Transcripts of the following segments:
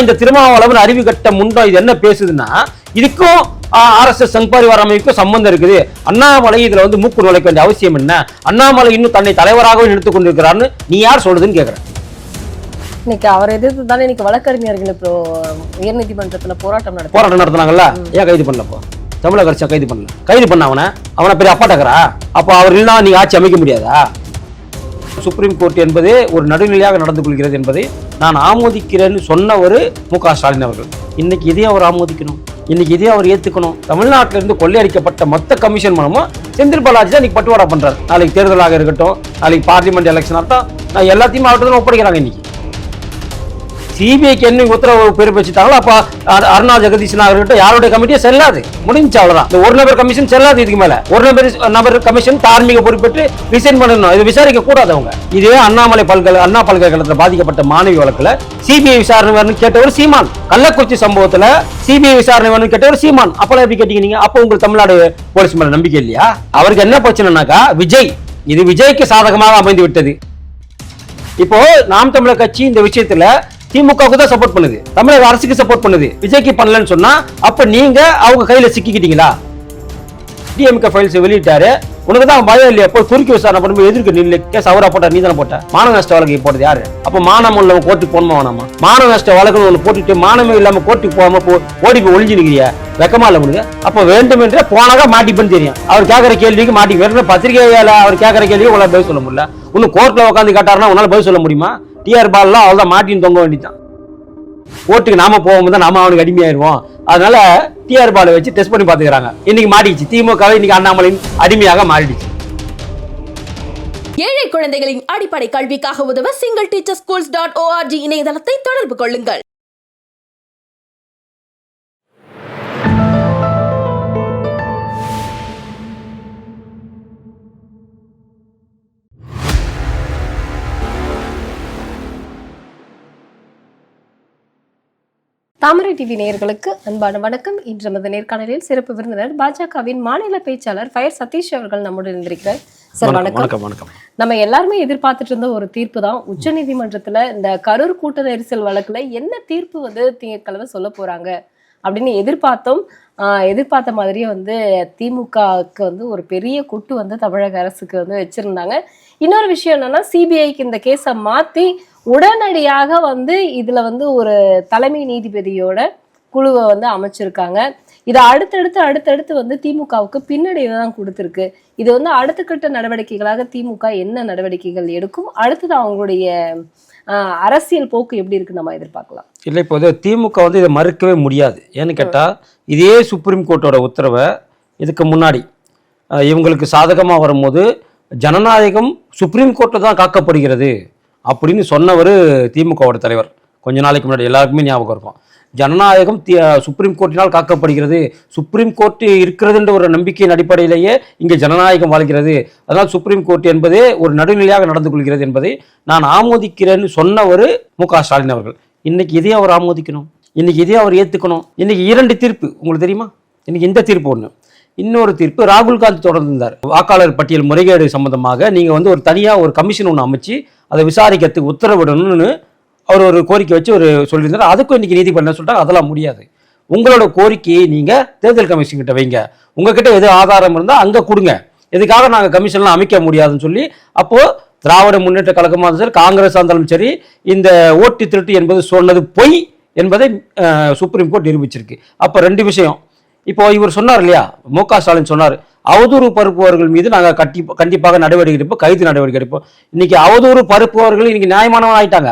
இந்த திருமாவளவன் அறிவு கட்ட முண்டம் இது என்ன பேசுதுன்னா இதுக்கும் ஆர்எஸ்எஸ் சங்பாரிவார அமைப்புக்கும் சம்பந்தம் இருக்குது. அண்ணாமலை இதுல வந்து மூக்கு நுழைக்க வேண்டிய அவசியம் என்ன? அண்ணாமலை இன்னும் தன்னை தலைவராகவே நிறுத்திக் கொண்டிருக்கிறான்னு நீ யார் சொல்றதுன்னு கேக்குறேன் இன்னைக்கு அவர் எதிர்த்து தானே இன்னைக்கு வழக்கறிஞர்கள் இப்போ உயர்நீதிமன்றத்துல போராட்டம் நடத்த போராட்டம் நடத்துனாங்கல்ல? ஏன் கைது பண்ணலப்போ தமிழக அரசு கைது பண்ணல. கைது பண்ண அவனை? அவனை பெரிய அப்பாட்டக்கரா? அப்போ அவர் இல்லைனா நீங்க ஆட்சி அமைக்க முடியாதா? சுப்ரீம் கோர்ட் என்பது ஒரு நடுநிலையாக நடந்து கொள்கிறது என்பதை நான் ஆமோதிக்கிறேன்னு சொன்ன ஒரு மு க ஸ்டாலின் அவர்கள். இன்னைக்கு இதையும் அவர் ஆமோதிக்கணும். இன்னைக்கு இதையும் அவர் ஏத்துக்கணும். தமிழ்நாட்டில இருந்து கொள்ளையடிக்கப்பட்ட மொத்த கமிஷன் மூலமும் செந்தில் பாலாஜி தான் இன்னைக்கு பட்டுவாடா பண்றாரு. நாளைக்கு தேர்தலாக இருக்கட்டும் நாளைக்கு பார்லிமெண்ட் எலெக்ஷனாக தான் நான் எல்லாத்தையும் அவர்கிட்ட ஒப்படைக்கிறாங்க இன்னைக்கு. சிபிஐக்கு என்ன உத்தரவு பிறப்பிச்சுட்டாங்களோ அப்ப அருணா ஜெகதீசனாக நாகர்கிட்ட யாருடைய கமிட்டியும் செல்லாது. முடிஞ்சு அவ்வளவுதான். இந்த ஒரு நபர் கமிஷன் செல்லாது இதுக்கு மேல. ஒரு நபர் நபர் கமிஷன் தார்மீக பொறுப்பேற்று ரிசைன் பண்ணணும். இது விசாரிக்க கூடாது அவங்க. இதே அண்ணாமலை பல்கலை அண்ணா பல்கலைக்கழகத்தில் பாதிக்கப்பட்ட மாணவி வழக்குல சிபிஐ விசாரணை வேணும்னு கேட்டவர் சீமான். கள்ளக்குறிச்சி சம்பவத்துல சிபிஐ விசாரணை வேணும்னு கேட்டவர் சீமான். அப்பெல்லாம் எப்படி கேட்டீங்க நீங்க? அப்போ உங்களுக்கு தமிழ்நாடு போலீஸ் மேல நம்பிக்கை இல்லையா? அவருக்கு என்ன பிரச்சனைனாக்கா விஜய். இது விஜய்க்கு சாதகமாக அமைந்து விட்டது இப்போ நாம் தமிழர் கட்சி இந்த விஷயத்துல திமுகவுக்கு தான் சப்போர்ட் பண்ணுது. தமிழக அரசுக்கு சப்போர்ட் பண்ணுது. விஜய்க்கு பண்ணலன்னு சொன்னா அப்ப நீங்க அவங்க கையில சிக்கிக்கிட்டீங்களா? DMK files வெளியிட்டாரு. உனக்கு தான் பயம் இல்லையா? போய் குறுக்கி விசாரணை பண்ணும்போது எதிர்க்கு நில்லு. கேஸ் அவரா போட்டா நீ தானே போட்ட? மான நஷ்ட வழக்கு போட்டது யாரு? அப்ப மானம் உள்ள கோர்ட்டுக்கு போகணுமா வேணாமா? மான நஷ்ட வழக்குன்னு ஒன்று போட்டுட்டு மானமே இல்லாம கோர்ட்டுக்கு போகாம போ ஓடி போய் ஒளிஞ்சு நிக்கிறியா வெக்கமா இல்ல உனக்கு? அப்ப வேண்டும் என்றே போனாக மாட்டிப்பேன்னு தெரியும். அவர் கேட்கற கேள்விக்கு மாட்டி வேறு பத்திரிகையால அவர் கேட்கற கேள்விக்கு உங்களால் பதில் சொல்ல முடியல. இன்னும் கோர்ட்ல உட்காந்து கேட்டாருன்னா உன்னால பதில் சொல்ல முடியுமா? டிஆர் பால்லாம் அவ்வளவுதான் மாட்டின்னு தொங்க வேண்டிதான் ஓட்டுக்கு நாம போகும்போது தான் நாம அவனுக்கு அடிமையாயிருவோம். அதனால டிஆர் பாலை வச்சு டெஸ்ட் பண்ணி பாத்துக்கிறாங்க இன்னைக்கு மாட்டிச்சு திமுக இன்னைக்கு அண்ணாமலையின் அடிமையாக மாறிடுச்சு. ஏழை குழந்தைகளின் அடிப்படை கல்விக்காக உதவ single teacher schools dot org இணையதளத்தை தொடர்பு கொள்ளுங்கள். தாமரை டிவி நேயர்களுக்கு அன்பான வணக்கம். இன்று நமது நேர்காணலில் சிறப்பு விருந்தினர் பாஜகவின் மாநில பேச்சாளர் ஃபயர் சதீஷ் அவர்கள் நம்முடன் இருந்திருக்கிறார் சார் வணக்கம் வணக்கம். நம்ம எல்லாருமே எதிர்பார்த்துட்டு இருந்த ஒரு தீர்ப்பு தான். உச்சநீதிமன்றத்துல இந்த கரூர் கூட்ட நெரிசல் வழக்குல என்ன தீர்ப்பு வந்து திங்கட்கிழமை சொல்ல போறாங்க அப்படின்னு எதிர்பார்த்தோம் எதிர்பார்த்த மாதிரியே வந்து திமுகவுக்கு வந்து ஒரு பெரிய குட்டு வந்து தமிழக அரசுக்கு வந்து வச்சிருந்தாங்க. இன்னொரு விஷயம் என்னன்னா சிபிஐக்கு இந்த கேஸை மாத்தி உடனடியாக வந்து இதுல வந்து ஒரு தலைமை நீதிபதியோட குழுவை வந்து அமைச்சிருக்காங்க. இதை அடுத்தடுத்து அடுத்தடுத்து வந்து திமுகவுக்கு பின்னடைவை தான் கொடுத்துருக்கு. இது வந்து அடுத்த கட்ட நடவடிக்கைகளாக திமுக என்ன நடவடிக்கைகள் எடுக்கும்? அடுத்தது அவங்களுடைய அரசியல் போக்கு எப்படி இருக்கு நம்ம எதிர்பார்க்கலாம். இல்லை இப்போ வந்து திமுக வந்து இதை மறுக்கவே முடியாது. ஏன்னு கேட்டால் இதே சுப்ரீம் கோர்ட்டோட உத்தரவை இதுக்கு முன்னாடி இவங்களுக்கு சாதகமாக வரும்போது ஜனநாயகம் சுப்ரீம் கோர்ட்டில் தான் காக்கப்படுகிறது. அப்படின்னு சொன்னவர் திமுகவோட தலைவர். கொஞ்ச நாளைக்கு முன்னாடி எல்லாருக்குமே ஞாபகம் இருக்கும். ஜனநாயகம் சுப்ரீம் கோர்ட்டினால் காக்கப்படுகிறது. சுப்ரீம் கோர்ட்டு இருக்கிறதுன்ற ஒரு நம்பிக்கையின் அடிப்படையிலேயே இங்கே ஜனநாயகம் வாழ்கிறது. அதனால் சுப்ரீம் கோர்ட் என்பதே ஒரு நடுநிலையாக நடந்து கொள்கிறது என்பதை நான் ஆமோதிக்கிறேன்னு சொன்னவர் மு க ஸ்டாலின் அவர்கள். இன்னைக்கு இதையும் அவர் ஆமோதிக்கணும்? இன்னைக்கு இதையும் அவர் ஏற்றுக்கணும் இன்னைக்கு இரண்டு தீர்ப்பு. உங்களுக்கு தெரியுமா? இன்னைக்கு இந்த தீர்ப்பு ஒன்று இன்னொரு தீர்ப்பு ராகுல் காந்தி தொடர்ந்து இருந்தார். வாக்காளர் பட்டியல் முறைகேடு சம்பந்தமாக நீங்கள் வந்து ஒரு தனியாக ஒரு கமிஷன் ஒன்று அமைச்சு அதை விசாரிக்கிறதுக்கு உத்தரவிடணும்னு அவர் ஒரு கோரிக்கை வச்சு ஒரு சொல்லியிருந்தார். அதுக்கும் இன்னைக்கு நீதிபதி சொல்லிட்டாங்க அதெல்லாம் முடியாது. உங்களோட கோரிக்கையை நீங்கள் தேர்தல் கமிஷன் கிட்ட வைங்க. உங்ககிட்ட எது ஆதாரம் இருந்தால் அங்கே கொடுங்க. இதுக்காக நாங்கள் கமிஷன்லாம் அமைக்க முடியாதுன்னு சொல்லி அப்போது திராவிட முன்னேற்ற கழகமாக இருந்தாலும் சரி காங்கிரஸ் இருந்தாலும் சரி இந்த ஓட்டு திருட்டு என்பது சொன்னது பொய் என்பதை சுப்ரீம் கோர்ட் நிரூபிச்சிருக்கு. அப்போ ரெண்டு விஷயம். இப்போ இவர் சொன்னார் இல்லையா? மு க ஸ்டாலின் சொன்னார் அவதூறு பருப்புவர்கள் மீது நாங்கள் கட்டி கண்டிப்பாக நடவடிக்கை எடுப்போம் கைது நடவடிக்கை எடுப்போம். இன்னைக்கு அவதூறு பருப்புவர்கள் இன்னைக்கு நியாயமானவன் ஆயிட்டாங்க.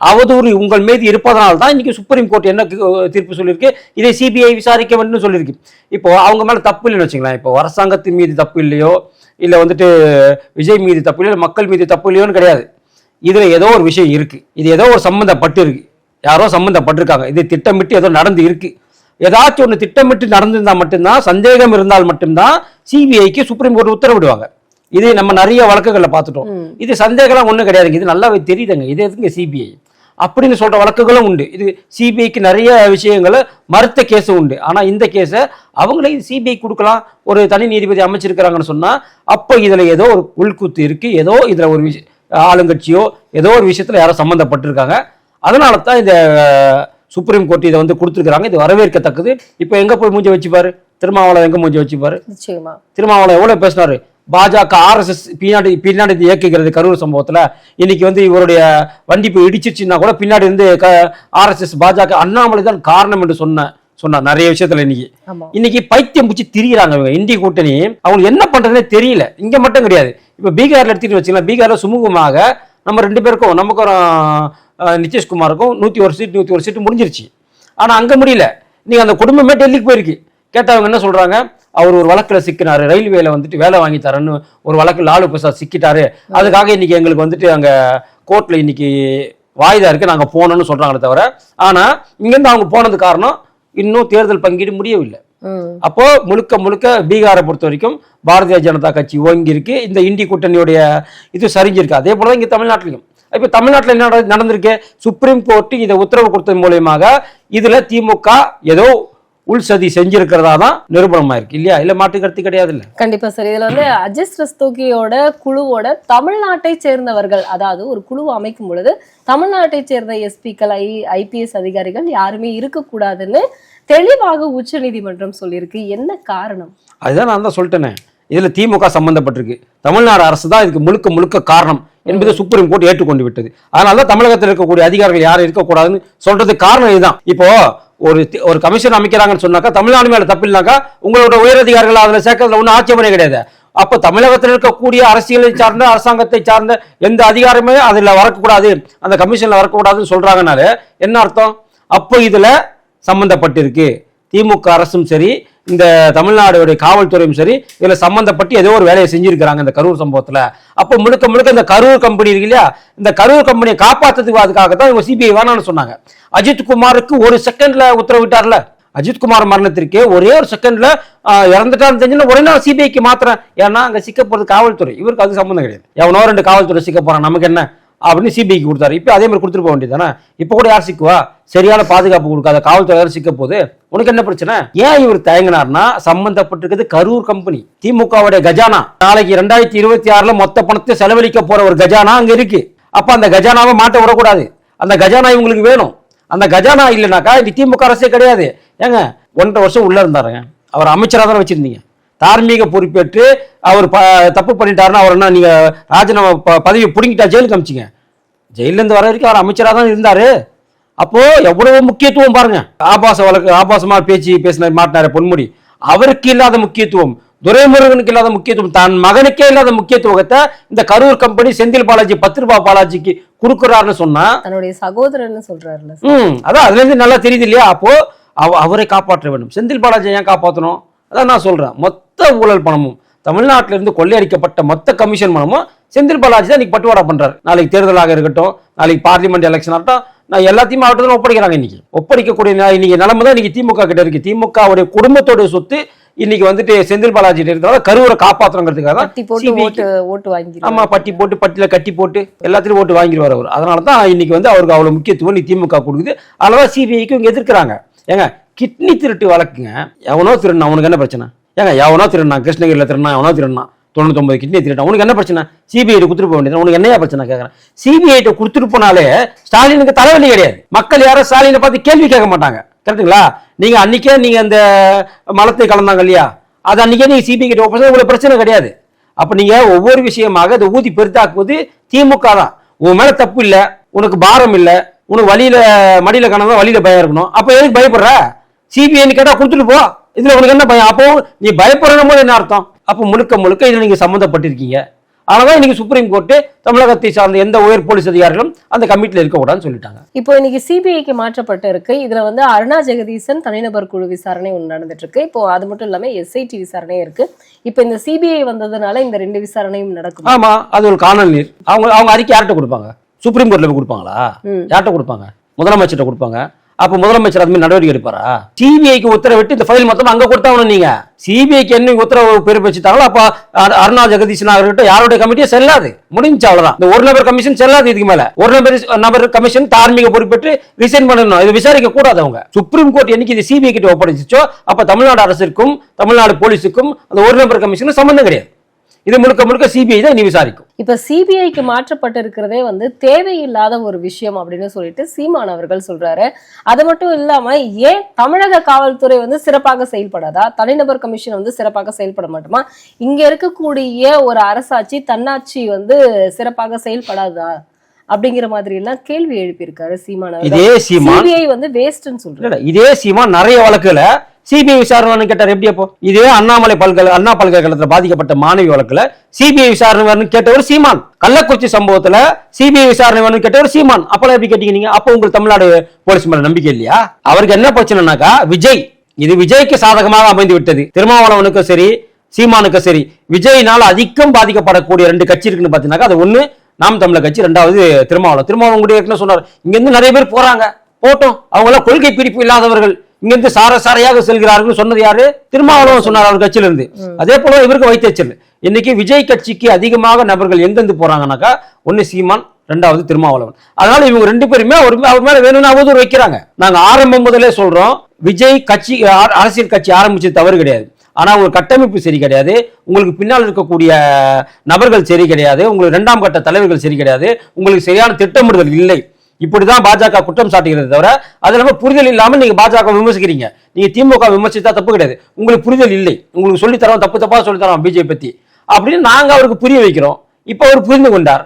அவதூறு உங்கள் மீது இருப்பதனால தான் இன்னைக்கு சுப்ரீம் கோர்ட் என்ன தீர்ப்பு சொல்லியிருக்கு இதை சிபிஐ விசாரிக்க வேண்டும் சொல்லியிருக்கு. இப்போ அவங்க மேலே தப்பு இல்லைன்னு வச்சுக்கலாம் இப்போ அரசாங்கத்தின் மீது தப்பு இல்லையோ இல்லை வந்துட்டு விஜய் மீது தப்பு இல்லையோ மக்கள் மீது தப்பு இல்லையோன்னு கிடையாது. இதில் ஏதோ ஒரு விஷயம் இருக்குது இது ஏதோ ஒரு சம்மந்தப்பட்டு இருக்கு யாரோ சம்மந்தப்பட்டிருக்காங்க இது திட்டமிட்டு ஏதோ நடந்து இருக்குது ஏதாச்சும் ஒன்று திட்டமிட்டு நடந்திருந்தா மட்டும்தான் சந்தேகம் இருந்தால் மட்டும்தான் சிபிஐக்கு சுப்ரீம் கோர்ட் உத்தரவிடுவாங்க. இது நம்ம நிறைய வழக்குகளில் பார்த்துட்டோம். இது சந்தேகம்லாம் ஒன்றும் கிடையாதுங்க. இது நல்லாவே தெரியுதுங்க. இது எதுங்க சிபிஐ அப்படின்னு சொல்ற வழக்குகளும் உண்டு. இது சிபிஐக்கு நிறைய விஷயங்களை மறுத்த கேஸும் உண்டு. ஆனா இந்த கேஸை அவங்களே சிபிஐ கொடுக்கலாம். ஒரு தனி நீதிபதி அமைச்சிருக்கிறாங்கன்னு சொன்னா அப்போ இதுல ஏதோ ஒரு உள்குத்து இருக்கு. ஏதோ இதுல ஒரு விஷயம் ஆளுங்கட்சியோ ஏதோ ஒரு விஷயத்துல யாரோ சம்மந்தப்பட்டிருக்காங்க அதனால தான் இந்த சுப்ரீம் கோர்ட் இதை வந்து கொடுத்துருக்காங்க இது வரவேற்கத்தக்கது. இப்போ எங்க போய் மூஞ்சி வச்சுப்பாரு? திருமாவளவன் எங்க மூஞ்சி வச்சுப்பாரு? நிச்சயமா. திருமாவளவன் எவ்வளவு பேசினாரு? பாஜக ஆர்எஸ்எஸ் பின்னாடி பின்னாடி இயக்குகிறது கரூர் சம்பவத்துல. இன்னைக்கு வந்து இவருடைய வண்டி போய் இடிச்சிருச்சுன்னா கூட பின்னாடி இருந்து ஆர்எஸ்எஸ் பாஜக அண்ணாமலை தான் காரணம் என்று சொன்ன சொன்னார் நிறைய விஷயத்துல இன்னைக்கு. இன்னைக்கு பைத்தியம் பிடிச்சி திரியிறாங்க இவங்க இந்திய கூட்டணி. அவங்களுக்கு என்ன பண்றதுனே தெரியல. இங்க மட்டும் கிடையாது. இப்ப பீகார்ல எடுத்துட்டு வச்சுக்கலாம் பீகார்ல சுமூகமாக நம்ம ரெண்டு பேருக்கும் நமக்கும் நிதிஷ்குமாருக்கும் நூத்தி ஒரு சீட் நூத்தி ஒரு சீட்டு முடிஞ்சிருச்சு. ஆனா அங்க முடியல. நீங்க அந்த குடும்பமே டெல்லிக்கு போயிருக்கு. கேட்டா அவங்க என்ன சொல்றாங்க? அவர் ஒரு வழக்குல சிக்கினாரு. ரயில்வேல வந்துட்டு வேலை வாங்கி தரேன்னு ஒரு வழக்கு லாலு பிரசாத் சிக்கிட்டாரு. அதுக்காக இன்னைக்கு எங்களுக்கு வந்துட்டு அங்க கோர்ட்ல இன்னைக்கு வாய்தா இருக்கு. நாங்க போனோம்னு சொல்றாங்களே தவிர. ஆனா இங்கிருந்து அவங்க போனது காரணம் இன்னும் தேர்தல் பங்கீடு முடியவில்லை. அப்போ முழுக்க முழுக்க பீகாரை பொறுத்த வரைக்கும் பாரதிய ஜனதா கட்சி ஓங்கி இருக்கு இந்த இந்தி கூட்டணியுடைய இது சரிஞ்சிருக்கு. அதே போல தான் இங்க தமிழ்நாட்டிலையும் இப்போ தமிழ்நாட்டில் என்ன நட- நடந்திருக்கு? சுப்ரீம் கோர்ட் இதை உத்தரவு கொடுத்தது மூலியமாக இதுல திமுக ஏதோ உள் சதி செஞ்சிருக்கிறதா தான் நிரூபணமாயிருக்கு இல்லையா? இல்ல மாற்று கருத்து கிடையாது இல்ல கண்டிப்பா சார். இதுல வந்து அஜிஸ் ரஸ்தோகியோட குழுவோட தமிழ்நாட்டை சேர்ந்தவர்கள் அதாவது ஒரு குழு அமைக்கும் பொழுது தமிழ்நாட்டை சேர்ந்த எஸ்பிக்கள் ஐ ஐபிஎஸ் அதிகாரிகள் யாருமே இருக்கக்கூடாதுன்னு தெளிவாக உச்சநீதிமன்றம் சொல்லியிருக்கு. என்ன காரணம்? அதுதான் நான் தான் சொல்லிட்டேனே. இதுல திமுக சம்பந்தப்பட்டிருக்கு. தமிழ்நாடு அரசு தான் இதுக்கு முழுக்க முழுக்க காரணம். என்பதை சுப்ரீம் கோர்ட் ஏற்றுக்கொண்டு விட்டது. அதனால தான் தமிழகத்தில் இருக்கக்கூடிய அதிகாரிகள் யாரும் இருக்கக்கூடாதுன்னு சொல்றதுக்கு காரணம் இதுதான். இப்போ ஒரு ஒரு கமிஷன் அமைக்கிறாங்கன்னு சொன்னாக்கா தமிழ்நாடு மேல தப்பு இல்லைனாக்கா உங்களோட உயரதிகாரிகள் அதுல சேர்க்கறதுல ஒன்றும் ஆட்சேபனை கிடையாது. அப்போ தமிழகத்தில் இருக்கக்கூடிய அரசியலை சார்ந்த அரசாங்கத்தை சார்ந்த எந்த அதிகாரமே அதுல வரக்கூடாது. அந்த கமிஷன்ல வரக்கூடாதுன்னு சொல்றாங்கனாலே என்ன அர்த்தம்? அப்போ இதுல சம்பந்தப்பட்டிருக்கு. திமுக அரசும் சரி இந்த தமிழ்நாடுடைய காவல்துறையும் சரி இதுல சம்பந்தப்பட்டு ஏதோ ஒரு வேலையை செஞ்சிருக்கிறாங்க இந்த கரூர் சம்பவத்துல. அப்போ முழுக்க முழுக்க இந்த கரூர் கம்பெனி இருக்கு இல்லையா? இந்த கரூர் கம்பெனியை காப்பாத்துறதுக்கு அதுக்காக தான் இவங்க சிபிஐ வேணாம்னு சொன்னாங்க. அஜித் குமாருக்கு ஒரு செகண்ட்ல உத்தரவிட்டார்ல. அஜித்குமார் மரணத்திற்கே மரணத்திற்கு ஒரே ஒரு செகண்ட்ல இறந்துட்டான்னு தெரிஞ்சுன்னா ஒரே நாள் சிபிஐக்கு மாத்திரம் ஏன்னா அங்க சிக்க போறது காவல்துறை. இவருக்கு அது சம்மந்தம் கிடையாது. எவனோ ரெண்டு காவல்துறை சிக்க போறான். நமக்கு என்ன? அப்படின்னு சிபிஐக்கு கொடுத்தாரு. இப்போ அதே மாதிரி கொடுத்துட்டு போக வேண்டியதானே இப்போ கூட யார் சிக்குவா? சரியான பாதுகாப்பு கொடுக்காத காவல்துறையார் சிக்க போகுது. உனக்கு என்ன பிரச்சனை? ஏன் இவர் தயங்கினார்னா சம்பந்தப்பட்டிருக்கிறது கரூர் கம்பெனி திமுகவுடைய கஜானா. நாளைக்கு ரெண்டாயிரத்தி இருபத்தி ஆறுல மொத்த பணத்தை செலவழிக்க போற ஒரு கஜானா அங்க இருக்கு. அப்ப அந்த கஜானாவை மாட்ட விடக்கூடாது. அந்த கஜானா இவங்களுக்கு வேணும். அந்த கஜானா இல்லைனாக்கா இது திமுக அரசே கிடையாது. ஏங்க ஒன்றரை வருஷம் உள்ள இருந்தாருங்க. அவர் அமைச்சராக தானே வச்சிருந்தீங்க. தார்மீக பொறுப்பேற்று அவர் ப தப்பு பண்ணிட்டாருன்னா அவர் என்ன நீங்க ராஜினாமா ப- பதவி பிடுங்கிட்டா ஜெயிலுக்கு அமிச்சிங்க. ஜெயில்ல இருந்து வர வரைக்கும் அவர் அமைச்சராக தான் இருந்தாரு. அப்போ எவ்வளவு முக்கியத்துவம் பாருங்க. ஆபாச வழக்கு ஆபாசமா பேச்சு பேசின மாட்டினாரு பொன்முடி. அவருக்கு இல்லாத முக்கியத்துவம் துரைமுருகனுக்கு இல்லாத முக்கியத்துவம் தன் மகனுக்கே இல்லாத முக்கியத்துவத்தை இந்த கரூர் கம்பெனி செந்தில் பாலாஜி பத்து ரூபாய் பாலாஜிக்கு கொடுக்குறாருன்னு சொன்னா தன்னுடைய சகோதரன்னு சொல்றாருல்ல சார். ம் அதான் அதுல இருந்து நல்லா தெரியுது இல்லையா? அப்போ அவ அவரை காப்பாற்ற வேண்டும். செந்தில் பாலாஜி ஏன் காப்பாற்றணும் அதான் நான் சொல்றேன். மொத்த ஊழல் பணமும் தமிழ்நாட்டில இருந்து கொள்ளையடிக்கப்பட்ட மொத்த கமிஷன் பணமும் செந்தில் பாலாஜி தான் இன்னைக்கு பட்டுவாடா பண்றாரு. நாளைக்கு தேர்தலாக இருக்கட்டும் நாளைக்கு பார்லிமெண்ட் எலெக்ஷன் ஆகட்டும் நான் எல்லாத்தையும் அவர்கிட்ட ஒப்படைக்கிறாங்க இன்னைக்கு. ஒப்படைக்கக்கூடிய இன்னைக்கு நிலைமை தான் இன்னைக்கு திமுக கிட்ட இருக்கு. திமுகவுடைய குடும்பத்தோட சொத்து இன்னைக்கு வந்துட்டு செந்தில் பாலாஜி இருக்கிறதால கருவறை காப்பாற்றணுங்கிறதுக்காக CBI ஓட்டு வாங்கி ஆமா பட்டி போட்டு பட்டியில கட்டி போட்டு எல்லாத்துலயும் ஓட்டு வாங்கிடுவார் அவர். அதனால தான் இன்னைக்கு வந்து அவருக்கு அவ்வளவு முக்கியத்துவம் நீ திமுக கொடுக்குது. அதனால சிபிஐக்கு இவங்க எதிர்க்கிறாங்க. ஏங்க கிட்னி திருட்டு வழக்குங்க. எவனோ திருடினா அவனுக்கு என்ன பிரச்சனை? ஏங்க எவனோ திருடினா கிருஷ்ணகிரியில் திருடினா எவனோ திருடினா தொண்ணூத்தொம்பது கிட்னி திருட்டு உனக்கு என்ன பிரச்சனை? சிபிஐட்டு கொடுத்துட்டு போக வேண்டியது. உனக்கு என்னையா பிரச்சனை கேட்குறேன் சிபிஐட்டை கொடுத்துட்டு போனாலே ஸ்டாலினுக்கு தலைவலி கிடையாது. மக்கள் யாரும் ஸ்டாலினை பார்த்து கேள்வி கேட்க மாட்டாங்க. கரெக்ட்டுங்களா? நீங்கள் அன்றைக்கே நீங்கள் அந்த மலத்தை கலந்தாங்க இல்லையா? அது அன்றைக்கே நீங்கள் சிபிஐ கிட்ட ஒப்படைச்சா உங்களுக்கு பிரச்சனை கிடையாது. அப்போ நீங்கள் ஒவ்வொரு விஷயமாக அதை ஊதி பெருத்தாக்குவது திமுக தான். உன் மேலே தப்பு இல்லை உனக்கு பாரம் இல்லை உனக்கு வழியில் மடியில் கணதான் வழியில் பயம் இருக்கணும் அப்போ எதுக்கு பயப்படுற? சிபிஐன்னு கேட்டா கொடுத்துட்டு போ. இதுல உனக்கு என்ன பயம்? அப்போ நீ பயப்படுற போது என்ன அர்த்தம்? அப்போ முழுக்க முழுக்க இதுல நீங்க சம்மந்தப்பட்டிருக்கீங்க. அதனால இன்னைக்கு சுப்ரீம் கோர்ட்டு தமிழகத்தை சார்ந்த எந்த உயர் போலீஸ் அதிகாரிகளும் அந்த கமிட்டியில் இருக்கக்கூடாதுன்னு சொல்லிட்டாங்க. இப்போ இன்னைக்கு சிபிஐக்கு மாற்றப்பட்டு இருக்கு இதுல வந்து அருணா ஜெகதீசன் தனிநபர் குழு விசாரணை ஒன்று நடந்துட்டு இருக்கு இப்போ அது மட்டும் இல்லாம எஸ்ஐடி விசாரணையும் இருக்கு. இப்போ இந்த சிபிஐ வந்ததுனால இந்த ரெண்டு விசாரணையும் நடக்கும்? ஆமா அது ஒரு காணல் நீர். அவங்க அவங்க அறிக்கை யார்கிட்ட கொடுப்பாங்க? சுப்ரீம் கோர்ட்ல போய் கொடுப்பாங்களா. யார்கிட்ட கொடுப்பாங்க? முதலமைச்சர்கிட்ட கொடுப்பாங்க? அப்ப முதலமைச்சர் அது மாதிரி நடவடிக்கை எடுப்பாரா? சிபிஐக்கு உத்தரவிட்டு இந்த ஃபைல் மொத்தம் அங்க கொடுத்தாகணும் நீங்க. சிபிஐக்கு என்ன உத்தரவு பிறப்பிச்சுட்டாங்களோ அப்ப அருணா ஜெகதீசன் அவர்கிட்ட யாருடைய கமிட்டியும் செல்லாது. முடிஞ்சு அவ்வளவுதான். இந்த ஒரு நபர் கமிஷன் செல்லாது இதுக்கு மேல. ஒரு நபர் நபர் கமிஷன் தார்மீக பொறுப்பேற்று ரிசைன் பண்ணணும். இதை விசாரிக்க கூடாது அவங்க. சுப்ரீம் கோர்ட் என்னைக்கு இது சிபிஐ கிட்ட ஒப்படைச்சிச்சோ அப்ப தமிழ்நாடு அரசிற்கும் தமிழ்நாடு போலீஸுக்கும் அந்த ஒரு நபர் கமிஷனுக்கும் சம்பந்தம் கிடையாது. இது முழுக்க முழுக்க சிபிஐ தான் இனி விசாரிக்கும். இப்ப சிபிஐக்கு மாற்றப்பட்டிருக்கிறதே வந்து தேவையில்லாத ஒரு விஷயம் அப்படின்னு சொல்லிட்டு சீமான் அவர்கள் சொல்றாரு. அது மட்டும் இல்லாம ஏன் தமிழக காவல்துறை வந்து சிறப்பாக செயல்படாதா? தனிநபர் கமிஷன் வந்து சிறப்பாக செயல்பட மாட்டோமா? இங்க இருக்கக்கூடிய ஒரு அரசாட்சி தன்னாட்சி வந்து சிறப்பாக செயல்படாதா? அப்படிங்கிற மாதிரி எல்லாம் கேள்வி எழுப்பியிருக்காரு சீமான் இதே சீமான் வந்து வேஸ்ட்னு சொல்றாரு. இதே சீமான் நிறைய வழக்குல சிபிஐ விசாரணை கேட்டார். எப்படி அப்போ? இதே அண்ணாமலை பல்கலை அண்ணா பல்கலைக்கழகத்துல பாதிக்கப்பட்ட மாணவி வழக்குல சிபிஐ விசாரணை வேணும்னு கேட்டவர் சீமான். கள்ளக்குறிச்சி சம்பவத்துல சிபிஐ விசாரணை வேணும்னு கேட்டவர் சீமான். அப்பெல்லாம் எப்படி கேட்டீங்க நீங்க? அப்போ உங்களுக்கு தமிழ்நாடு போலீஸ் மேல நம்பிக்கை இல்லையா? அவருக்கு என்ன பிரச்சனைனாக்கா விஜய். இது விஜய்க்கு சாதகமாக அமைந்து விட்டது. திருமாவளவனுக்கும் சரி சீமானுக்கும் சரி விஜயினால் அதிகம் பாதிக்கப்படக்கூடிய ரெண்டு கட்சி இருக்குன்னு பாத்தீங்கன்னாக்கா அது ஒண்ணு நாம் தமிழர் கட்சி ரெண்டாவது திருமாவளவன். திருமாவளவன் கூட சொன்னார். இங்க இருந்து நிறைய பேர் போறாங்க. போட்டோம். அவங்க எல்லாம் கொள்கை பிடிப்பு இல்லாதவர்கள். இங்கிருந்து சார சாரையாக செல்கிறார்கள் சொன்னது யாரு? திருமாவளவன் சொன்னார் அவர் கட்சியில இருந்து அதே போல இவருக்கு வைத்தச்சல் இன்னைக்கு விஜய் கட்சிக்கு அதிகமாக நபர்கள் எங்கிருந்து போறாங்கன்னாக்கா ஒன்னு சீமான் ரெண்டாவது திருமாவளவன். அதனால இவங்க ரெண்டு பேருமே மே- அவர் மேல வேணும்னு அவதூறு வைக்கிறாங்க. நாங்க ஆரம்பம் முதலே சொல்றோம் விஜய் கட்சி அரசியல் கட்சி ஆரம்பிச்சது தவறு கிடையாது. ஆனா உங்களுக்கு கட்டமைப்பு சரி கிடையாது. உங்களுக்கு பின்னால் இருக்கக்கூடிய நபர்கள் சரி கிடையாது. உங்களுக்கு இரண்டாம் கட்ட தலைவர்கள் சரி கிடையாது. உங்களுக்கு சரியான திட்டமிடுதல் இல்லை. இப்படிதான் பாஜக குற்றம் சாட்டுகிறது தவிர அது இல்லாம புரிதல் இல்லாம நீங்க பாஜக விமர்சிக்கிறீங்க. நீங்க திமுக விமர்சித்தா தப்பு கிடையாது. உங்களுக்கு புரிதல் இல்லை. உங்களுக்கு சொல்லி தரோம் தப்பு தப்பா சொல்லி தரோம் பிஜேபி பத்தி. அப்படின்னு நாங்க அவருக்கு புரிய வைக்கிறோம். இப்ப அவர் புரிந்து கொண்டார்.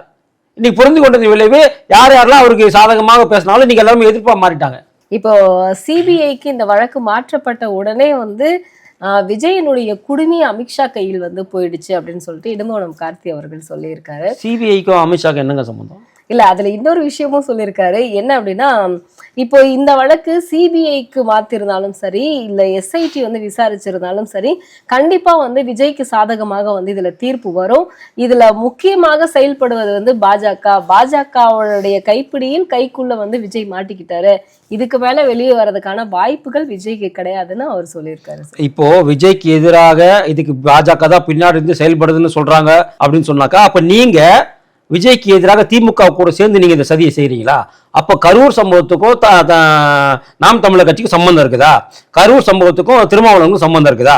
இன்னைக்கு புரிந்து கொண்டது விளைவு யார் யாரெல்லாம் அவருக்கு சாதகமாக பேசினாலும் நீங்க எல்லாருமே எதிர்ப்பா மாறிட்டாங்க. இப்போ சிபிஐக்கு இந்த வழக்கு மாற்றப்பட்ட உடனே வந்து விஜயனுடைய குடுமி அமித்ஷா கையில் வந்து போயிடுச்சு அப்படின்னு சொல்லிட்டு இடுமோனம் கார்த்தி அவர்கள் சொல்லியிருக்காரு. சிபிஐக்கும் அமித்ஷாக்கு என்னங்க சம்பந்தம்? இல்ல அதுல இன்னொரு விஷயமும் சொல்லியிருக்காரு என்ன அப்படின்னா இப்போ இந்த வழக்கு சிபிஐக்கு மாத்திருந்தாலும் சரி இல்ல எஸ்ஐடி வந்து விசாரிச்சிருந்தாலும் சரி கண்டிப்பா வந்து விஜய்க்கு சாதகமாக வந்து இதுல தீர்ப்பு வரும். இதுல முக்கியமாக செயல்படுவது வந்து பாஜக. பாஜகவுடைய கைப்பிடியில் கைக்குள்ள வந்து விஜய் மாட்டிக்கிட்டாரு. இதுக்கு மேல வெளியே வர்றதுக்கான வாய்ப்புகள் விஜய்க்கு கிடையாதுன்னு அவர் சொல்லியிருக்காரு இப்போ விஜய்க்கு எதிராக இதுக்கு பாஜக தான் பின்னாடி இருந்து செயல்படுதுன்னு சொல்றாங்க அப்படின்னு சொன்னாக்கா அப்ப நீங்க விஜய்க்கு எதிராக திமுக கூட சேர்ந்து நீங்க இந்த சதியை செய்கிறீங்களா அப்ப கரூர் சம்பவத்துக்கும் த- த- நாம் தமிழர் கட்சிக்கும் சம்பந்தம் இருக்குதா? கரூர் சம்பவத்துக்கும் திருமாவளவனுக்கும் சம்பந்தம் இருக்குதா?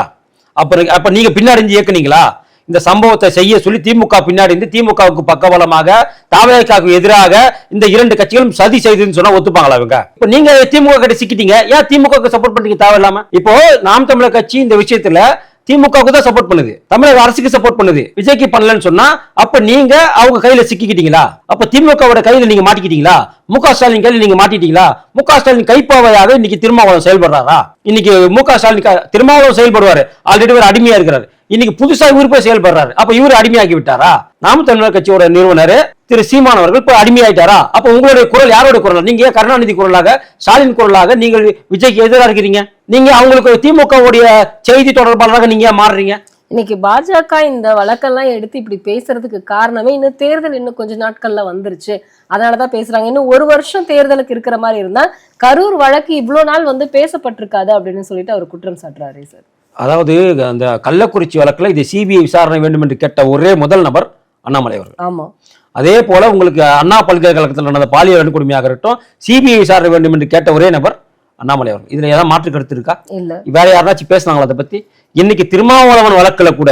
அப்புறம் அப்ப நீங்க பின்னாடி இருந்து இயக்குனீங்களா? இந்த சம்பவத்தை செய்ய சொல்லி திமுக பின்னாடி இருந்து திமுகவுக்கு பக்கபலமாக தாவேக்காவுக்கு எதிராக இந்த இரண்டு கட்சிகளும் சதி செய்துன்னு சொன்னா ஒத்துப்பாங்களா அவங்க இப்ப நீங்க திமுக கிட்ட சிக்கிட்டீங்க. ஏன் திமுக சப்போர்ட் பண்றீங்க தேவையில்லாம? இப்போ நாம் தமிழர் கட்சி இந்த விஷயத்துல திமுகவுக்கு தான் சப்போர்ட் பண்ணுது. தமிழக அரசுக்கு சப்போர்ட் பண்ணுது. விஜய்க்கு பண்ணலன்னு சொன்னா அப்ப நீங்க அவங்க கையில சிக்கிக்கிட்டீங்களா? அப்ப திமுகவோட கையில நீங்க மாட்டிக்கிட்டீங்களா? மு க ஸ்டாலின் கையில நீங்க மாட்டிட்டீங்களா? மு க ஸ்டாலின் கைப்பாவையாக இன்னைக்கு திருமாவளவன் செயல்படுறாரா? இன்னைக்கு மு க ஸ்டாலின் க- திருமாவளவன் செயல்படுவாரு. ஆல்ரெடி ஒரு அடிமையா இருக்கிறாரு. இன்னைக்கு புதுசா இவரு போய் செயல்படுறாரு. அப்ப இவரு அடிமையாக்கி விட்டாரா? நாம தமிழர் கட்சியோட நிறுவனர் திரு சீமான் அவர்கள் இப்ப அடிமையாயிட்டாரா? அப்ப உங்களுடைய குரல் யாரோட குரல்? நீங்க ஏன் கருணாநிதி குரலாக ஸ்டாலின் குரலாக நீங்கள் விஜய்க்கு எதிராக இருக்கிறீங்க? நீங்க அவங்களுக்கு திமுகவுடைய செய்தி தொடர்பாளராக நீங்க ஏன் மாறுறீங்க? இன்னைக்கு பாஜக இந்த வழக்கெல்லாம் எடுத்து இப்படி பேசுறதுக்கு காரணமே இன்னும் தேர்தல் இன்னும் கொஞ்ச நாட்கள்ல வந்துருச்சு. அதனாலதான் பேசுறாங்க. இன்னும் ஒரு வருஷம் தேர்தலுக்கு இருக்கிற மாதிரி இருந்தா கரூர் வழக்கு இவ்வளவு நாள் வந்து பேசப்பட்டிருக்காது அப்படின்னு சொல்லிட்டு அவர் குற்றம் சாட்டுறாரு சார். அதாவது அந்த கள்ளக்குறிச்சி வழக்குல இது சிபிஐ விசாரணை வேண்டும் என்று கேட்ட ஒரே முதல் நபர் அண்ணாமலை அவர்கள். ஆமா. அதே போல உங்களுக்கு அண்ணா பல்கலைக்கழகத்தில் நடந்த பாலியல் வன்கொடுமையாக இருக்கட்டும் சிபிஐ விசாரணை வேண்டும் என்று கேட்ட ஒரே நபர் அண்ணாமலை அவர்கள். இதுல ஏதாவது மாற்று கருத்து இருக்கா? இல்ல. வேற யாராச்சும் பேசுனாங்களா அதை பத்தி? இன்னைக்கு திருமாவளவன் வழக்குல கூட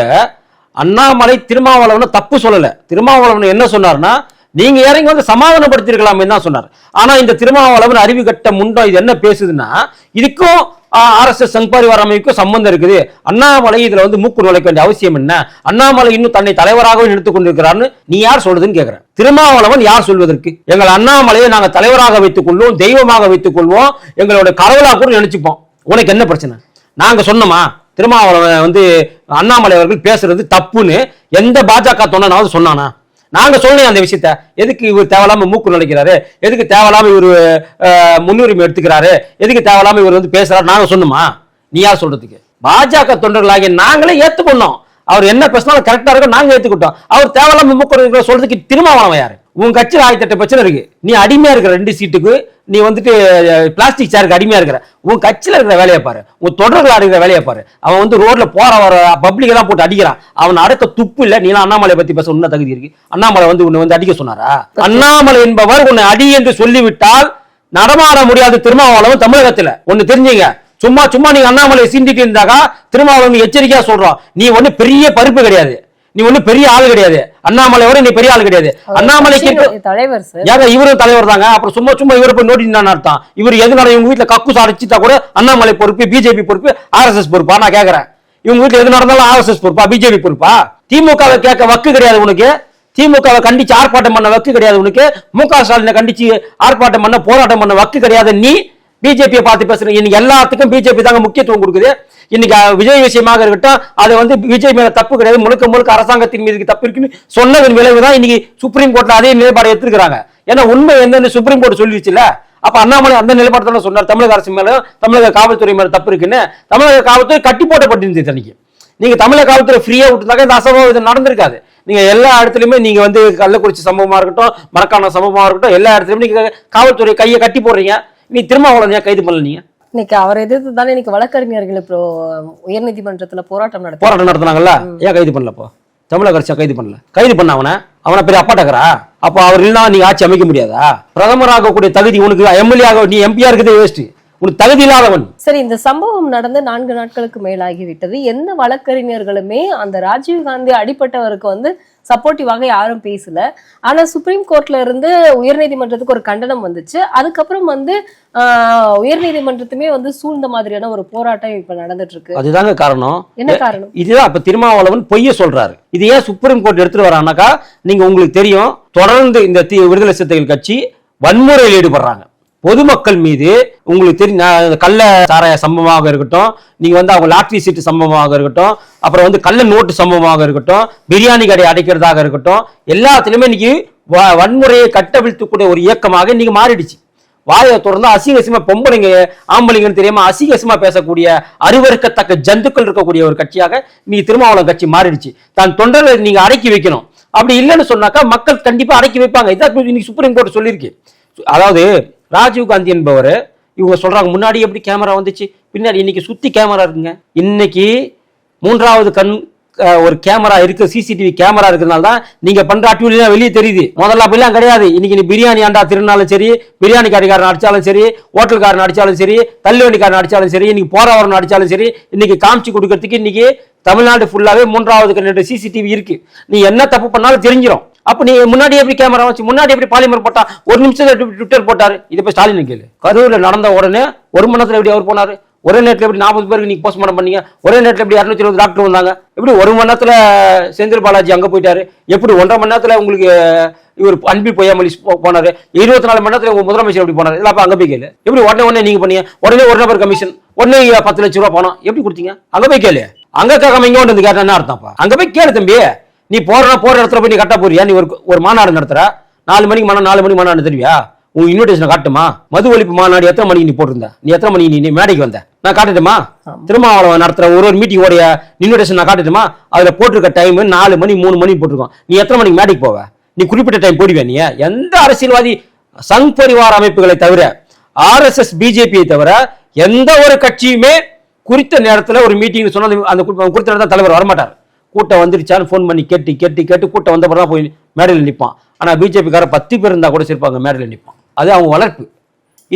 அண்ணாமலை திருமாவளவனை தப்பு சொல்லல. திருமாவளவன் என்ன சொன்னார்னா நீங்க இறங்கி வந்து சமாதானப்படுத்திருக்கலாமே தான் சொன்னார். ஆனா இந்த திருமாவளவன் அறிவு கட்ட முண்டம் இது என்ன பேசுதுன்னா இதுக்கும் ஆர்எஸ்எஸ் சங்பாரிவார அமைப்புக்கும் சம்பந்தம் இருக்குது. அண்ணாமலை இதுல வந்து மூக்கு நுழைக்க வேண்டிய அவசியம் என்ன? அண்ணாமலை இன்னும் தன்னை தலைவராகவே நிறுத்திக் கொண்டிருக்கிறார்னு நீ யார் சொல்றதுன்னு கேட்கிறேன் திருமாவளவன் யார் சொல்வதற்கு? எங்கள் அண்ணாமலையை நாங்க தலைவராக வைத்துக் கொள்வோம் தெய்வமாக வைத்துக் கொள்வோம் எங்களோட கடவுளாக கூட நினைச்சுப்போம். உனக்கு என்ன பிரச்சனை? நாங்க சொன்னோமா? திருமாவளவன் வந்து அண்ணாமலை அவர்கள் பேசுறது தப்புன்னு எந்த பாஜக தொண்டனாவது சொன்னானா? நாங்க சொன்னோம் அந்த விஷயத்த. எதுக்கு இவர் தேவையில்லாம மூக்கு நினைக்கிறாரு எதுக்கு தேவையில்லாம இவர் முன்னுரிமை எடுத்துக்கிறாரு? எதுக்கு தேவையில்லாம இவர் வந்து பேசுறாரு? நாங்க சொன்னோமா நீ யார் சொல்றதுக்கு? பாஜக தொண்டர்களாகிய நாங்களே ஏத்துக்கொண்டோம். அவர் என்ன பேசினாலும் கரெக்டா இருக்கும். நாங்க ஏத்துக்கிட்டோம். அவர் தேவையில்லாம மூக்கு நுழைக்கிற சொல்றதுக்கு திருமாவளவன் யாரு? உன் கட்சியில் ஆயிரத்தி எட்டு பிரச்சனை இருக்கு. நீ அடிமையா இருக்கிற ரெண்டு சீட்டுக்கு நீ வந்துட்டு பிளாஸ்டிக் சேருக்கு அடிமையா இருக்கிற. உன் கட்சியில இருக்கிற வேலையை பாரு. உன் தொடர்கள் இருக்கிற வேலையை பாரு. அவன் வந்து ரோட்ல போற வர பப்ளிக் எல்லாம் போட்டு அடிக்கிறான். அவன் அடக்க துப்பு இல்ல. நீ அண்ணாமலை பத்தி பேச உன்ன தகுதி இருக்கு. அண்ணாமலை வந்து உன்னை வந்து அடிக்க சொன்னாரா? அண்ணாமலை என்பவர் உன்னை அடி என்று சொல்லிவிட்டால் நடமாட முடியாது திருமாவளவன் தமிழகத்துல. ஒண்ணு தெரிஞ்சுங்க. சும்மா சும்மா நீங்க அண்ணாமலை சீண்டிட்டு இருந்தாக்கா திருமாவளவன் எச்சரிக்கையா சொல்றோம் நீ ஒண்ணு பெரிய பருப்பு கிடையாது. நீ ஒண்ணும் பெரிய ஆள் கிடையாது. அண்ணாமலையோட நீ பெரிய ஆள் கிடையாது. அண்ணாமலைக்கு தலைவர் ஏங்க இவரும் தலைவர் தாங்க. அப்புறம் சும்மா சும்மா இவரை போய் நோட்டி அர்த்தம். இவர் எதுனால இவங்க வீட்டுல கக்கூஸ் அடைச்சிட்டா கூட அண்ணாமலை பொறுப்பு பிஜேபி பொறுப்பு ஆர்எஸ்எஸ் பொறுப்பா? நான் கேக்குறேன். இவங்க வீட்டுல எது நடந்தாலும் ஆர்எஸ்எஸ் பொறுப்பா பிஜேபி பொறுப்பா? திமுகவை கேட்க வக்கு கிடையாது உனக்கு. திமுகவை கண்டிச்சு ஆர்ப்பாட்டம் பண்ண வக்கு கிடையாது உனக்கு. மு க ஸ்டாலினை கண்டிச்சு ஆர்ப்பாட்டம் பண்ண போராட்டம் பண்ண வக்கு கிடையாது நீ. பிஜேபியை பார்த்து பேசுறேன் இன்னைக்கு எல்லாத்துக்கும் பிஜேபி தாங்க முக்கியத்துவம் கொடுக்குது. இன்னைக்கு விஜய் விஷயமாக இருக்கட்டும் அது வந்து விஜய் மேல தப்பு கிடையாது. முழுக்க முழுக்க அரசாங்கத்தின் மீது தப்பு இருக்குன்னு சொன்னதன் விளைவு தான் இன்னைக்கு சுப்ரீம் கோர்ட்ல அதே நிலைப்பாடு எடுத்துருக்காங்க ஏன்னா உண்மை என்னன்னு சுப்ரீம் கோர்ட் சொல்லிடுச்சுல அப்ப அண்ணாமலை அந்த நிலைப்பாடு தானே சொன்னார். தமிழக அரசு மேல தமிழக காவல்துறை மேல தப்பு இருக்குன்னு. தமிழக காவல்துறை கட்டி போட்டப்பட்டிருந்துச்சு அன்னைக்கு நீங்க தமிழக காவல்துறை ஃப்ரீயா விட்டுருந்தாக்க இந்த அசம்பவம் இது நடந்திருக்காது. நீங்க எல்லா இடத்துலயுமே நீங்க வந்து கள்ளக்குறிச்சி சம்பவமா இருக்கட்டும் மரக்கான சம்பவமா இருக்கட்டும் எல்லா இடத்துலயுமே நீங்க காவல்துறை கையை கட்டி போடுறீங்க. நீ திரும்ப அவ்வளவு ஏன் கைது பண்ணல நீங்க? இன்னைக்கு அவர் எதிர்த்து தானே இன்னைக்கு வழக்கறிஞர்கள் இப்போ உயர்நீதிமன்றத்துல போராட்டம் நடத்தி போராட்டம் நடத்துனாங்கல்ல? ஏன் கைது பண்ணலப்போ தமிழக அரசு கைது பண்ணல. கைது பண்ண அவனை? அவனை பெரிய அப்பாட்டக்கரா அப்போ அவர் இல்லைனா நீங்க ஆட்சி அமைக்க முடியாதா? பிரதமராகக்கூடிய தகுதி உனக்கு எம்எல்ஏ ஆக நீ எம்பியா இருக்கிறதே வேஸ்ட் உனக்கு தகுதி இல்லாதவன். சரி இந்த சம்பவம் நடந்து நான்கு நாட்களுக்கு மேலாகிவிட்டது. எந்த வழக்கறிஞர்களுமே அந்த ராஜீவ் காந்தி அடிப்பட்டவருக்கு வந்து சப்போர்ட்டிவாக யாரும் பேசல. ஆனா சுப்ரீம் கோர்ட்ல இருந்து உயர்நீதிமன்றத்துக்கு ஒரு கண்டனம் வந்துச்சு. அதுக்கப்புறம் வந்து உயர்நீதிமன்றத்துமே வந்து சூழ்ந்த மாதிரியான ஒரு போராட்டம் இப்ப நடந்துட்டு இருக்கு அதுதாங்க காரணம். என்ன காரணம்? இதுதான் இப்ப திருமாவளவன் பொய்ய சொல்றாரு. இது ஏன் சுப்ரீம் கோர்ட் எடுத்துட்டு வரானாக்கா நீங்க உங்களுக்கு தெரியும் தொடர்ந்து இந்த விடுதலை சிறுத்தைகள் கட்சி வன்முறையில் ஈடுபடுறாங்க. பொதுமக்கள் மீது உங்களுக்கு தெரியும் கள்ள சாராய சம்பவமாக இருக்கட்டும் நீங்க வந்து அவங்க லாட்ரி சீட்டு சம்பவமாக இருக்கட்டும் அப்புறம் வந்து கள்ள நோட்டு சம்பவமாக இருக்கட்டும் பிரியாணி கடை அடைக்கிறதாக இருக்கட்டும் எல்லாத்துலேயுமே இன்னைக்கு வ- வன்முறையை கட்டவிழ்த்துக்கூடிய ஒரு இயக்கமாக இன்னைக்கு மாறிடுச்சு. வாயை தொடர்ந்து அசிங்க பொம்பளைங்க ஆம்பளைங்கன்னு தெரியாம அசிங்க பேசக்கூடிய அருவருக்கத்தக்க ஜந்துக்கள் இருக்கக்கூடிய ஒரு கட்சியாக நீங்க திருமாவளம் கட்சி மாறிடுச்சு. தான் தொண்டர்களை நீங்க அடக்கி வைக்கணும். அப்படி இல்லைன்னு சொன்னாக்கா மக்கள் கண்டிப்பா அடக்கி வைப்பாங்க. இதான் இன்னைக்கு சுப்ரீம் கோர்ட் சொல்லியிருக்கு. அதாவது ராஜீவ் காந்தி என்பவர் இவங்க சொல்கிறாங்க முன்னாடி எப்படி கேமரா வந்துச்சு பின்னாடி இன்னைக்கு சுற்றி கேமரா இருக்குங்க. இன்னைக்கு மூன்றாவது கண் ஒரு கேமரா இருக்கு சிசிடிவி கேமரா இருக்கிறதுனால தான் நீங்கள் பண்ணுற அட்டுவலிலாம் வெளியே தெரியுது. முதல்ல அப்படிலாம் கிடையாது. இன்னைக்கு நீ பிரியாணி ஆண்டா திருநாளும் சரி பிரியாணி கடைக்காரன் அடித்தாலும் சரி ஹோட்டல்காரன் அடித்தாலும் சரி தள்ளுவண்டிக்காரன் அடித்தாலும் சரி இன்னைக்கு போறவரன் அடித்தாலும் சரி இன்னைக்கு காமிச்சு கொடுக்கறதுக்கு இன்னைக்கு தமிழ்நாடு ஃபுல்லாகவே மூன்றாவது கண்ணு சிசிடிவி இருக்கு. நீ என்ன தப்பு பண்ணாலும் தெரிஞ்சிடும் அப்போ நீ முன்னாடி எப்படி கேமரா வச்சு முன்னாடி எப்படி பாலிமர் போட்டா ஒரு நிமிஷத்தில் ட்விட்டர் போட்டார்? இதை போய் ஸ்டாலின் கேளு. கரூரில் நடந்த உடனே ஒரு மணி நேரத்தில் எப்படி அவர் போனார்? ஒரே நேரத்தில் எப்படி நாற்பது பேருக்கு நீங்கள் போஸ்ட்மார்ட்டம் பண்ணீங்க? ஒரே நேரத்தில் எப்படி இரநூத்தி இருபது டாக்டர் வந்தாங்க? எப்படி ஒரு மணி நேரத்தில் செந்தில் பாலாஜி அங்கே போயிட்டாரு? எப்படி ஒன்றரை மணி நேரத்தில் உங்களுக்கு இவர் அன்பில் பொய்யாமலி போனார்? இருபத்தி நாலு மணி நேரத்தில் உங்கள் முதலமைச்சர் எப்படி போனார்? இல்லை அப்போ அங்கே போய் கேளு. எப்படி உடனே உடனே நீங்கள் பண்ணீங்க? உடனே ஒரு நபர் கமிஷன் உடனே பத்து லட்ச ரூபா போனோம் எப்படி கொடுத்தீங்க? அங்கே போய் கேளு. அங்கே கேட்காம இங்கே கொண்டு வந்து கேட்டால் என்ன அர்த்தம்ப்பா அங்கே போய் கேளு தம்பி. நீ போற போற இடத்துல போய் நீ கட்ட போறியா? நீ ஒரு ஒரு மாநாடு நடத்துற. நாலு மணிக்கு மாநாடு நாலு மணிக்கு மாநாடு தெரிவியா உன் இன்விடேஷன் காட்டுமா? மது ஒழிப்பு மாநாடு எத்தனை மணிக்கு நீ போட்டிருந்த? நீ எத்தனை மணிக்கு நீ மேடைக்கு வந்த? நான் காட்டட்டுமா? திருமாவளவன் நடத்துற ஒரு ஒரு மீட்டிங் உடைய இன்விடேஷன் நான் காட்டட்டுமா? அதுல போட்டிருக்க டைம் நாலு மணி மூணு மணி போட்டிருக்கோம். நீ எத்தனை மணிக்கு மேடைக்கு போவ? நீ குறிப்பிட்ட டைம் போடுவியா நீ? எந்த அரசியல்வாதி சங் பரிவார அமைப்புகளை தவிர ஆர்எஸ்எஸ் பிஜேபியை தவிர எந்த ஒரு கட்சியுமே குறித்த நேரத்துல ஒரு மீட்டிங் சொன்னா அந்த- அந்த குறி- குறித்த நேரத்தில் தலைவர் வரமாட்டார். கூட்டம் வந்துருச்சான்னு ஃபோன் பண்ணி கேட்டு கேட்டு கேட்டு கூட்டம் வந்த தான் போய் மேடையில் நிற்பான் ஆனால் பிஜேபிக்கார பத்து பேர் இருந்தால் கூட சிரிப்பாங்க மேடையில் நிற்பான் அது அவங்க வளர்ப்பு.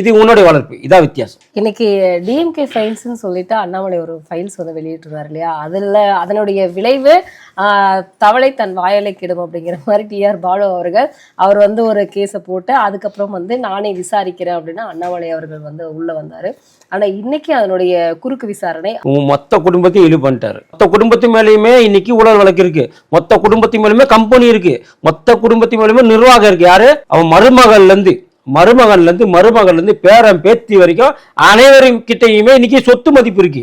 இது உன்னுடைய வளர்ப்பு. இதான் வித்தியாசம். இன்னைக்கு டிஎம்கே ஃபைல்ஸ்னு சொல்லிட்டு அண்ணாமலை ஒரு ஃபைல்ஸ் வந்து வெளியிட்டிருந்தாரு இல்லையா? அதுல அதனுடைய விளைவு தவளை தன் வாயலை கிடும் அப்படிங்கிற மாதிரி டிஆர் பாலு அவர்கள் அவர் வந்து ஒரு கேஸை போட்டு அதுக்கப்புறம் வந்து நானே விசாரிக்கிறேன் அப்படின்னு அண்ணாமலை அவர்கள் வந்து உள்ள வந்தாரு. ஆனா இன்னைக்கு அதனுடைய குறுக்கு விசாரணை மொத்த குடும்பத்தையும் இழு பண்ணிட்டாரு. மொத்த குடும்பத்து மேலேயுமே இன்னைக்கு ஊழல் வழக்கு இருக்கு. மொத்த குடும்பத்து மேலுமே கம்பெனி இருக்கு. மொத்த குடும்பத்து மேலுமே நிர்வாகம் இருக்கு. யாரு? அவன் மருமகள்ல மருமகன்லேருந்து மருமகன்லேருந்து பேரன் பேத்தி வரைக்கும் அனைவரும் கிட்டையுமே இன்னைக்கு சொத்து மதிப்பு இருக்கு.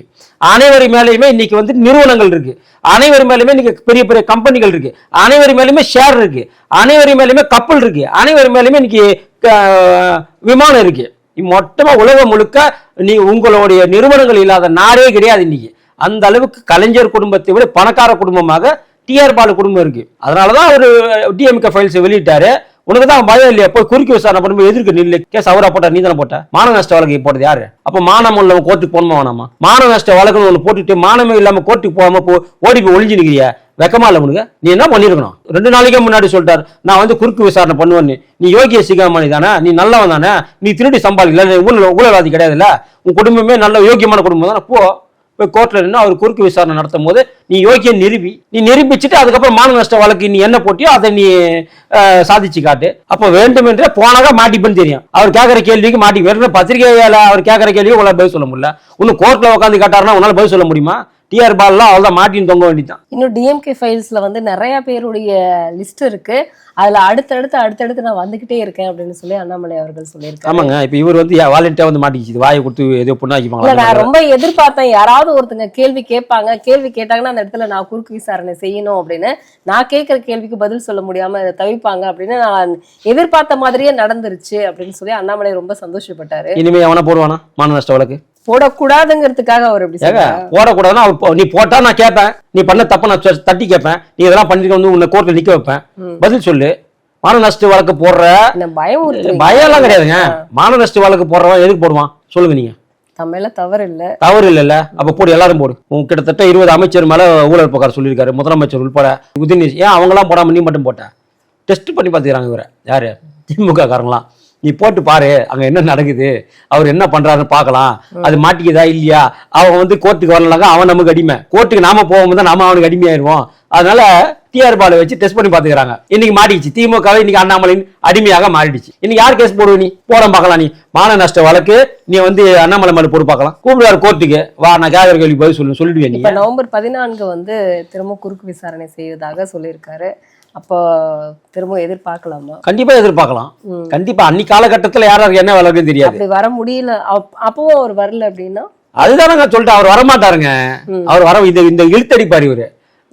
அனைவர் மேலேயுமே இன்னைக்கு வந்து நிறுவனங்கள் இருக்கு. அனைவர் மேலேயுமே இன்னைக்கு பெரிய பெரிய கம்பெனிகள் இருக்கு. அனைவரி மேலேயுமே ஷேர் இருக்கு. அனைவர் மேலேயுமே கப்பல் இருக்கு. அனைவர் மேலேயுமே இன்னைக்கு விமானம் இருக்கு. மொத்தமாக உலகம் முழுக்க நீ உங்களுடைய நிறுவனங்கள் இல்லாத நாடே கிடையாது இன்னைக்கு. அந்த அளவுக்கு கலைஞர் குடும்பத்தை விட பணக்கார குடும்பமாக டிஆர் பாலு குடும்பம் இருக்கு. அதனாலதான் அவர் டிஎம்கே ஃபைல்ஸ் வெளியிட்டாரு. உனக்கு தான் பயம் இல்லையா? போய் குறுக்கி விசாரணை பண்ணும்போது எதிர்க்கு நில்லு. கேஸ் அவரா போட்டா நீ தானே போட்ட? மான நஷ்ட வழக்கு போட்டது யாரு? அப்ப மானம் உள்ளவன் கோர்ட்டுக்கு போகணுமா வேணாமா? மான நஷ்ட வழக்குன்னு ஒன்று போட்டுட்டு மானமே இல்லாம கோர்ட்டுக்கு போகாம போ ஓடி போய் ஒழிஞ்சு நிக்கிறியா? வெக்கமா இல்ல உனக்கு? நீ என்ன பண்ணிருக்கணும்? ரெண்டு நாளைக்கே முன்னாடி சொல்லிட்டாரு நான் வந்து குறுக்கு விசாரணை பண்ணுவேன்னு. நீ யோகிய சிகாமணி தானே? நீ நல்லவன் தானே? நீ திருடி சம்பாதிக்கல நீ ஊழல் ஊழல்வாதி கிடையாதுல்ல? உன் குடும்பமே நல்ல யோகியமான குடும்பம் தானே? போ. போய் கோர்ட்ல நின்று அவர் குறுக்கு விசாரணை நடத்தும் போது நீ யோக்கியம் நிரூபி. நீ நிரூபிச்சுட்டு அதுக்கப்புறம் மான நஷ்ட வழக்கு நீ என்ன போட்டியோ அதை நீ சாதிச்சு காட்டு. அப்போ வேண்டுமென்றே போனாக மாட்டிப்பேன்னு தெரியும். அவர் கேட்குற கேள்விக்கு மாட்டி வேறு பத்திரிகையால அவர் கேட்குற கேள்விக்கு உங்களால் பதில் சொல்ல முடியல. இன்னும் கோர்ட்ல உட்காந்து கேட்டாருன்னா உன்னால பதில் சொல்ல முடியுமா? டிஆர் பால்லாம் அவ்வளோதான் மாட்டின்னு தொங்க வேண்டியதான் இன்னும் டிஎம்கே ஃபைல்ஸ்ல வந்து நிறைய பேருடைய லிஸ்ட் இருக்கு. அதுல அடுத்தடுத்து அடுத்தடுத்து நான் வந்துகிட்டே இருக்கேன் அப்படின்னு சொல்லி அண்ணாமலை அவர்கள் சொல்லியிருக்காரு. ஆமாங்க இப்போ இவர் வந்து வாலண்டியா வந்து மாட்டிக்கிச்சு? வாயை கொடுத்து ஏதோ இல்ல பொண்ணாக்கிப்பாங்களா நான் ரொம்ப எதிர்பார்த்தேன். யாராவது ஒருத்தங்க கேள்வி கேட்பாங்க. கேள்வி கேட்டாங்கன்னா அந்த இடத்துல நான் குறுக்கு விசாரணை செய்யணும் அப்படின்னு. நான் கேட்கிற கேள்விக்கு பதில் சொல்ல முடியாம அதை தவிப்பாங்க அப்படின்னு நான் எதிர்பார்த்த மாதிரியே நடந்துருச்சு அப்படின்னு சொல்லி அண்ணாமலை ரொம்ப சந்தோஷப்பட்டாரு. இனிமே அவனை போடுவானா? மான நஷ்ட வழக்கு? போடக்கூடாதுங்கிறதுக்காக அவர் எப்படி போடக்கூடாதுன்னா நீ போட்டா நான் கேட்பேன். நீ பண்ண தப்ப நான் தட்டி கேட்பேன். நீ இதெல்லாம் பண்ணிருக்க வந்து உன்னை கோர்ட்ல நிக்க வைப்பேன். பதில் சொல்லு. மான நஷ்ட வழக்கு போடுற பயம் பயம் எல்லாம் கிடையாதுங்க. மான நஷ்ட வழக்கு போடுறவன் எதுக்கு போடுவான்? சொல்லுங்க நீங்க. தம்மையில தவறு இல்ல. தவறு இல்லைல்ல. அப்ப போடு எல்லாரும் போடு. உங்க கிட்டத்தட்ட இருபது அமைச்சர் மேல ஊழல் புகார் சொல்லியிருக்காரு முதலமைச்சர் உள்பட. உதயநிதி ஏன் அவங்களாம் போடாம நீ மட்டும் போட்ட? டெஸ்ட் பண்ணி பார்த்துக்கிறாங்க இவரை. யாரு? திமுக காரங்களாம் நீ போட்டு பாரு அங்க என்ன நடக்குது அவர் என்ன பண்றாருன்னு பார்க்கலாம். அது மாட்டிக்குதா இல்லையா? அவன் வந்து கோர்ட்டுக்கு வரலாங்க அவன் நமக்கு அடிமை. கோர்ட்டுக்கு நாம போகும்போது தான் நாம அவனுக்கு அடிமையாயிருவோம். அதனால டிஆர் பாலை வச்சு டெஸ்ட் பண்ணி பார்த்துக்கிறாங்க. இன்னைக்கு மாட்டிச்சு திமுகவை இன்னைக்கு அண்ணாமலையின் அடிமையாக மாறிடுச்சு. இன்னைக்கு யார் கேஸ் போடுவ நீ? போட பார்க்கலாம் நீ. மான நஷ்ட வழக்கு நீ வந்து அண்ணாமலை மேல போட்டு பார்க்கலாம். கூப்பிடுவார் கோர்ட்டுக்கு. வா நான் கேட்கற கேள்வி பதில் சொல்லு சொல்லிடுவேன் நீ. நவம்பர் பதினான்கு வந்து திரும்ப குறுக்கு விசாரணை செய்வதாக சொல்லியிருக்காரு. அப்போ திரும்ப எதிர்பார்க்கலாமா? கண்டிப்பா எதிர்பார்க்கலாம். கண்டிப்பா அன்னி காலகட்டத்துல யார் யாருக்கு என்ன வழக்குன்னு தெரியாது. அப்படி வர முடியல. அப்- அப்பவும் அவர் வரல அப்படின்னா? அதுதானங்க சொல்லிட்டு அவர் வரமாட்டாருங்க. அவர் வர இந்த இந்த இழுத்தடிப்பார் இவரு.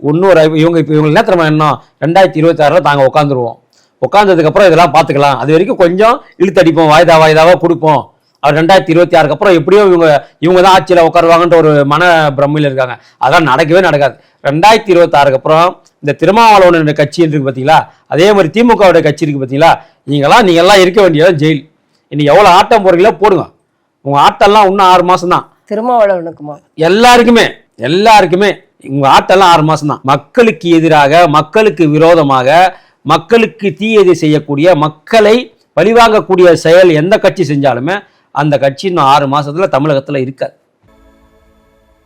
இன்னொரு இவங்க இப்போ இவங்க என்ன தெரியுமா என்ன ரெண்டாயிரத்தி இருபத்தி ஆறுல தாங்க உட்காந்துருவோம் உட்காந்ததுக்கு அப்புறம் இதெல்லாம் பார்த்துக்கலாம். அது வரைக்கும் கொஞ்சம் இழுத்தடிப்போம். வாய்தா வாய்தாவா கொடுப்போம். அவர் ரெண்டாயிரத்தி இருபத்தி ஆறுக்கு அப்புறம் எப்படியோ இவங்க இவங்க தான் ஆட்சியில் உட்காருவாங்கன்ற ஒரு மன பிரமையில் இருக்காங்க. அதெல்லாம் நடக்கவே நடக்காது. ரெண்டாயிரத்தி இருபத்தி ஆறுக்கு அப்புறம் இந்த திருமாவளவன் கட்சி இருக்கு பார்த்தீங்களா அதே மாதிரி திமுகவுடைய கட்சி இருக்கு பார்த்தீங்களா நீங்களாம் நீங்கள்லாம் இருக்க வேண்டியது ஜெயில். இன்னைக்கு எவ்வளோ ஆட்டம் போறீங்களோ போடுங்க. உங்க ஆட்டம்லாம் இன்னும் ஆறு மாசம் தான் திருமாவளவனுக்குமா? எல்லாருக்குமே எல்லாருக்குமே உங்க ஆட்டெல்லாம் ஆறு மாசம் தான் மக்களுக்கு எதிராக மக்களுக்கு விரோதமாக மக்களுக்கு தீயதை செய்யக்கூடிய மக்களை பழிவாங்கக்கூடிய செயல் எந்த கட்சி செஞ்சாலுமே அந்த கட்சி இன்னும் ஆறு மாதத்தில் தமிழகத்தில் இருக்காது.